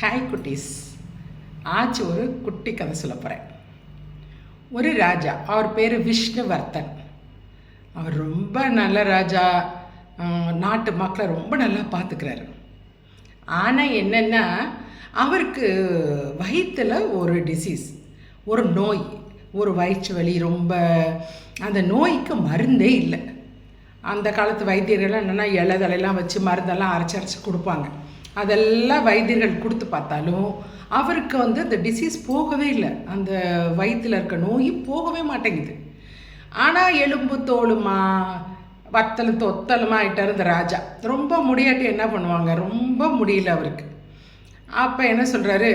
Hi குட்டீஸ். ஆச்சு ஒரு குட்டி கதை சொல்ல போகிறேன் ஒரு ராஜா அவர் பேர் விஷ்ணுவர்த்தன் அவர் ரொம்ப நல்ல ராஜா. நாட்டு மக்களை ரொம்ப நல்லா பார்த்துக்கிறாரு ஆனால் என்னென்னா அவருக்கு வயிற்றில் ஒரு டிசீஸ் ஒரு நோய் ஒரு வயிற்று வலி ரொம்ப. அந்த நோய்க்கு மருந்தே இல்லை. அந்த காலத்து வைத்தியர்கள் என்னென்னா இலைதலையெல்லாம் வச்சு மருந்தெல்லாம் அரைச்சி அரைச்சி கொடுப்பாங்க. அதெல்லாம் வைத்தியர்கள் கொடுத்து பார்த்தாலும் அவருக்கு வந்து அந்த டிசீஸ் போகவே இல்லை. அந்த வயிற்றில் இருக்க நோய் போகவே மாட்டேங்குது. ஆனால் எலும்பு தோலுமா வத்தலும் தொத்தலுமா ஆகிட்டார் இந்த ராஜா ரொம்ப முடியாட்டி என்ன பண்ணுவாங்க? ரொம்ப முடியல அவருக்கு. அப்போ என்ன சொல்கிறாரு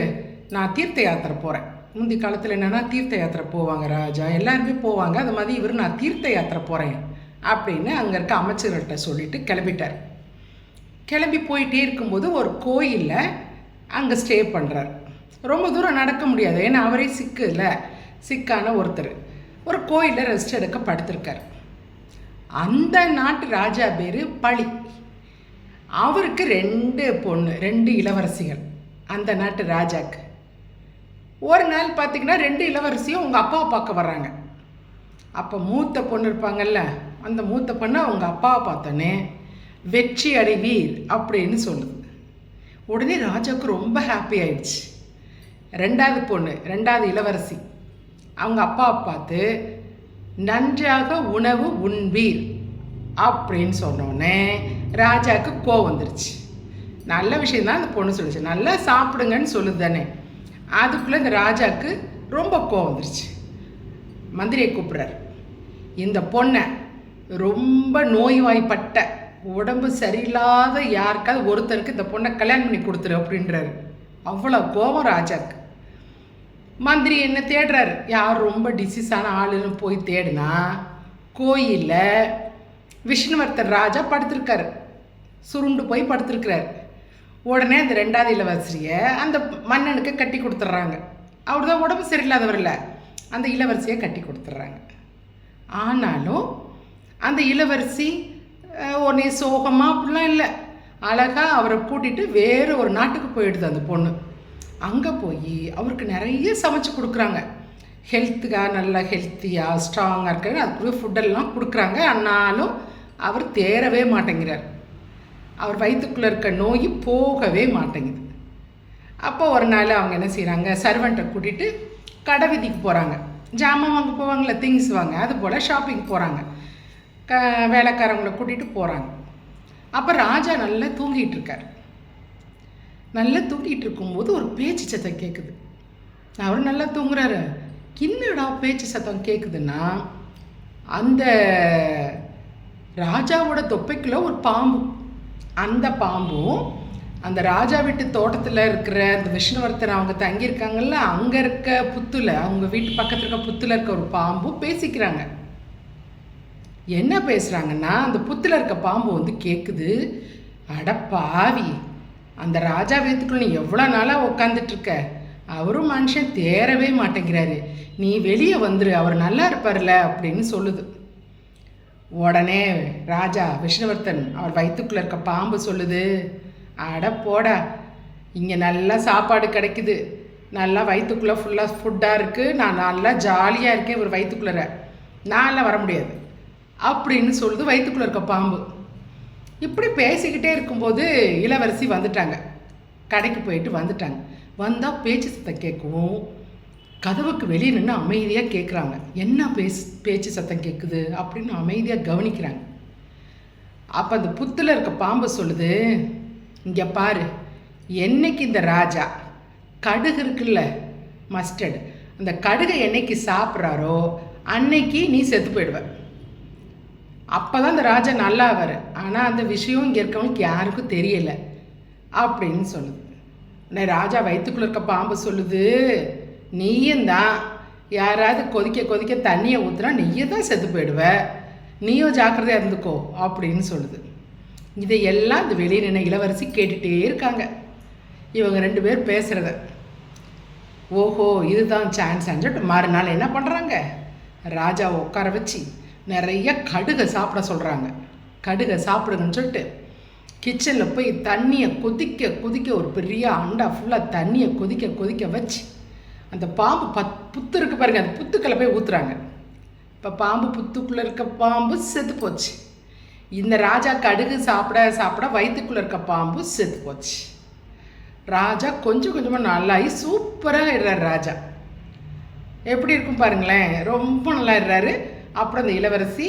நான் தீர்த்த யாத்திரை போகிறேன் முந்தி காலத்தில் என்னென்னா தீர்த்த யாத்திரை போவாங்க ராஜா. எல்லாருமே போவாங்க. அது மாதிரி இவர் நான் தீர்த்த யாத்திரை போகிறேன் அப்படின்னு அங்கே இருக்க அமைச்சர்கள்ட்ட சொல்லிட்டு கிளம்பிட்டார். கிளம்பி போயிட்டே இருக்கும்போது ஒரு கோயிலில் அங்கே ஸ்டே பண்ணுறார் ரொம்ப தூரம் நடக்க முடியாது. ஏன்னா அவரே சிக்கு இல்லை. சிக்கான ஒருத்தர். ஒரு கோயிலில் ரெஸ்ட் எடுக்க படுத்திருக்கார். அந்த நாட்டு ராஜா பேர் பழி. அவருக்கு ரெண்டு பொண்ணு ரெண்டு இளவரசிகள் அந்த நாட்டு ராஜாக்கு. ஒரு நாள் பார்த்தீங்கன்னா ரெண்டு இளவரசியும் உங்கள் அப்பாவை பார்க்க வர்றாங்க. அப்போ மூத்த பொண்ணு இருப்பாங்கல்ல அந்த மூத்த பொண்ணு அவங்க அப்பாவை பார்த்தோன்னே வெற்றி அடைவீர் அப்படின்னு சொல்லுது. உடனே ராஜாவுக்கு ரொம்ப ஹாப்பி ஆயிடுச்சு. ரெண்டாவது பொண்ணு ரெண்டாவது இளவரசி. அவங்க அப்பாவை பார்த்து நன்றாக உணவு உண்பீர் அப்படின்னு சொன்னோடனே ராஜாவுக்கு கோவம் வந்துருச்சு. நல்ல விஷயம் தான் அந்த பொண்ணு சொல்லுச்சு. நல்லா சாப்பிடுங்கன்னு சொல்லுது தானே. அதுக்குள்ளே இந்த ராஜாவுக்கு ரொம்ப கோவம் வந்துருச்சு. மந்திரியை கூப்பிட்றாரு. இந்த பொண்ணை ரொம்ப நோய்வாய்ப்பட்ட உடம்பு சரியில்லாத யாருக்காவது ஒருத்தருக்கு இந்த பொண்ணை கல்யாணம் பண்ணி கொடுத்துரு அப்படின்றாரு. அவ்வளோ கோபம் ராஜாக்கு. மந்திரி என்ன தேடுறாரு? யார் ரொம்ப டிசீஸான ஆளுன்னு போய் தேடினா கோயிலில் விஷ்ணுவர்த்தன் ராஜா படுத்திருக்காரு. சுருண்டு போய் படுத்திருக்கிறார். உடனே அந்த ரெண்டாவது இளவரசியை அந்த மன்னனுக்கு கட்டி கொடுத்துட்றாங்க அவர் தான் உடம்பு சரியில்லாதவர் இல்லை. அந்த இளவரசியை கட்டி கொடுத்துட்றாங்க ஆனாலும் அந்த இளவரசி உடனே சோகமாக அப்படிலாம் இல்லை. அழகாக அவரை கூட்டிகிட்டு வேறு ஒரு நாட்டுக்கு போயிடுது அந்த பொண்ணு. அங்கே போய் அவருக்கு நிறைய சமைச்சு கொடுக்குறாங்க. ஹெல்த்துக்காக நல்லா ஹெல்த்தியாக ஸ்ட்ராங்காக இருக்காரு அதுக்குரிய ஃபுட்டெல்லாம் கொடுக்குறாங்க. ஆனாலும் அவர் தேரவே மாட்டேங்கிறார். அவர் வயிற்றுக்குள்ளே இருக்க நோய் போகவே மாட்டேங்குது. அப்போ ஒரு நாள் அவங்க என்ன செய்கிறாங்க சர்வெண்ட்டை கூட்டிகிட்டு கடை வீதிக்கு போகிறாங்க ஜாமான் வாங்க போவாங்களே திங்ஸ் வாங்க. அது போல் ஷாப்பிங் போகிறாங்க க வேலைக்காரங்களை கூட்டிகிட்டு போகிறாங்க அப்போ ராஜா நல்லா தூங்கிட்டு இருக்கார். நல்லா தூங்கிட்டு இருக்கும்போது ஒரு பேச்சு சத்தம் கேட்குது அவர் நல்லா தூங்குறாரு. என்னடா பேச்சு சத்தம் கேட்குதுன்னா அந்த ராஜாவோட தொப்பைக்குள்ள ஒரு பாம்பு. அந்த பாம்பும் அந்த ராஜா வீட்டு தோட்டத்தில் இருக்கிற அந்த விஷ்ணுவர்த்தன் அவங்க தங்கியிருக்காங்கல்ல அங்கே இருக்க புத்துல அவங்க வீட்டு பக்கத்தில் இருக்க புத்துல இருக்க ஒரு பாம்பும் பேசிக்கிறாங்க. என்ன பேசுகிறாங்கன்னா அந்த புத்தில் இருக்க பாம்பு வந்து கேட்குது அட பாவி அந்த ராஜா வீட்டுக்குள்ள நீ எவ்வளோ நாளாக உட்காந்துட்டு இருக்க? அவரும் மனுஷன் தேரவே மாட்டேங்கிறாரு. நீ வெளியே வந்துரு அவர் நல்லா இருப்பார்ல அப்படின்னு சொல்லுது. உடனே ராஜா விஷ்ணுவர்த்தன் அவர் வயிற்றுக்குள்ளே இருக்க பாம்பு சொல்லுது. அட போடா இங்கே நல்லா சாப்பாடு கிடைக்குது. நல்லா வயிற்றுக்குள்ளே ஃபுல்லாக ஃபுட்டாக இருக்குது நான் நல்லா ஜாலியாக இருக்கேன் ஒரு வயிற்றுக்குள்ளே நான்லாம் வர முடியாது. அப்படின்னு சொல்லுது வயிற்றுக்குள்ளே இருக்க பாம்பு. இப்படி பேசிக்கிட்டே இருக்கும்போது இளவரசி வந்துட்டாங்க. கடைக்கு போயிட்டு வந்துட்டாங்க. வந்தால் பேச்சு சத்தம் கேட்கவும் கதவுக்கு வெளியே நின்று அமைதியாக கேட்குறாங்க என்ன பேசு பேச்சு சத்தம் கேட்குது அப்படின்னு அமைதியாக கவனிக்கிறாங்க. அப்போ அந்த புத்தில் இருக்க பாம்பு சொல்லுது இங்கே பாரு என்னைக்கு இந்த ராஜா கடுகு இருக்குல்ல மஸ்டர்டு அந்த கடுகை என்னைக்கு சாப்பிட்றாரோ அன்னைக்கு நீ செத்து போயிடுவேன் அப்போ தான் அந்த ராஜா நல்லா ஆவார் ஆனால் அந்த விஷயம் இங்கே இருக்கவங்களுக்கு யாருக்கும் தெரியலை. அப்படின்னு சொல்லுது உடனே ராஜா வயிற்றுக்குள்ள இருக்க பாம்பு சொல்லுது. நீயும் தான். யாராவது கொதிக்க கொதிக்க தண்ணியை ஊற்றுனா நீயே தான் செத்து போயிடுவ. நீயும் ஜாக்கிரதையாக இருந்துக்கோ அப்படின்னு சொல்லுது. இதையெல்லாம் இந்த வெளியே நின்ன இளவரசி கேட்டுகிட்டே இருக்காங்க. இவங்க ரெண்டு பேர் பேசுகிறத ஓஹோ இதுதான் சான்ஸ் சொல்லிட்டு மறுநாள் என்ன பண்ணுறாங்க ராஜாவை உட்கார வச்சு நிறைய கடுகை சாப்பிட சொல்கிறாங்க கடுகை சாப்பிடுங்கன்னு சொல்லிட்டு கிச்சனில் போய் தண்ணியை கொதிக்க கொதிக்க ஒரு பெரிய அண்டா ஃபுல்லாக தண்ணியை கொதிக்க கொதிக்க வச்சு அந்த பாம்பு பத் புத்து இருக்கு பாருங்க அந்த புத்துக்களை போய் ஊற்றுறாங்க இப்போ பாம்பு புத்துக்குள்ளே இருக்க பாம்பு செத்து போச்சு. இந்த ராஜா கடுகு சாப்பிட சாப்பிட வயிற்றுக்குள்ளே இருக்க பாம்பு செத்து போச்சு. ராஜா கொஞ்சம் கொஞ்சமாக நல்லாயி சூப்பராக ஆயிடுறாரு ராஜா. எப்படி இருக்கும் பாருங்களேன் ரொம்ப நல்லா இருறாரு அப்புறம் அந்த இளவரசி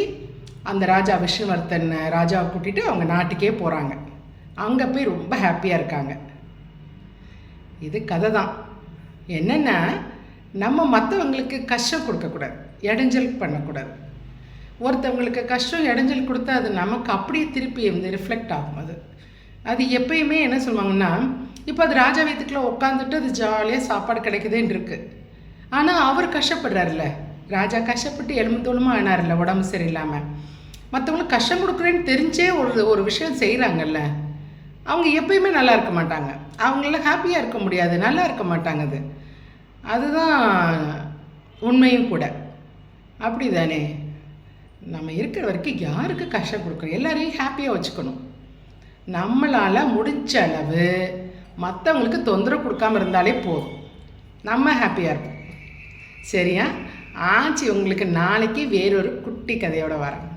அந்த ராஜா விஷ்ணுவர்த்தன் ராஜாவை கூட்டிகிட்டு அவங்க நாட்டுக்கே போகிறாங்க அங்கே போய் ரொம்ப ஹாப்பியாக இருக்காங்க. இது கதை தான். என்னென்னா நம்ம மற்றவங்களுக்கு கஷ்டம் கொடுக்கக்கூடாது இடைஞ்சல் பண்ணக்கூடாது. ஒருத்தவங்களுக்கு கஷ்டம் இடைஞ்சல் கொடுத்தா அது நமக்கு அப்படியே திருப்பி வந்து ரிஃப்ளெக்ட் ஆகும் அது. அது எப்பயுமே என்ன சொல்லுவாங்கன்னா இப்போ அது ராஜா வீட்டுக்குள்ளே உட்காந்துட்டு அது ஜாலியாக சாப்பாடு கிடைக்குதுன்னு இருக்குது ஆனால் அவர் கஷ்டப்படுறாருல்ல. ராஜா கஷ்டப்பட்டு எலும்பு தோலுமாக ஆனார்ல உடம்பு சரியில்லாமல் மற்றவங்களுக்கு கஷ்டம் கொடுக்குறேன்னு தெரிஞ்சே ஒரு ஒரு விஷயம் செய்கிறாங்கல்ல அவங்க எப்பயுமே நல்லா இருக்க மாட்டாங்க. அவங்களால ஹாப்பியாக இருக்க முடியாது நல்லா இருக்க மாட்டாங்க அது அதுதான் உண்மையும் கூட. அப்படி தானே நம்ம இருக்கிற வரைக்கும் யாருக்கு கஷ்டம் கொடுக்குறோம்? எல்லாரையும் ஹாப்பியாக வச்சுக்கணும். நம்மளால் முடிஞ்ச அளவு மற்றவங்களுக்கு தொந்தரவு கொடுக்காம இருந்தாலே போதும். நம்ம ஹாப்பியாக இருப்போம். சரியா? ஆச்சி உங்களுக்கு நாளைக்கு வேறொரு குட்டி கதையோட வரேன்.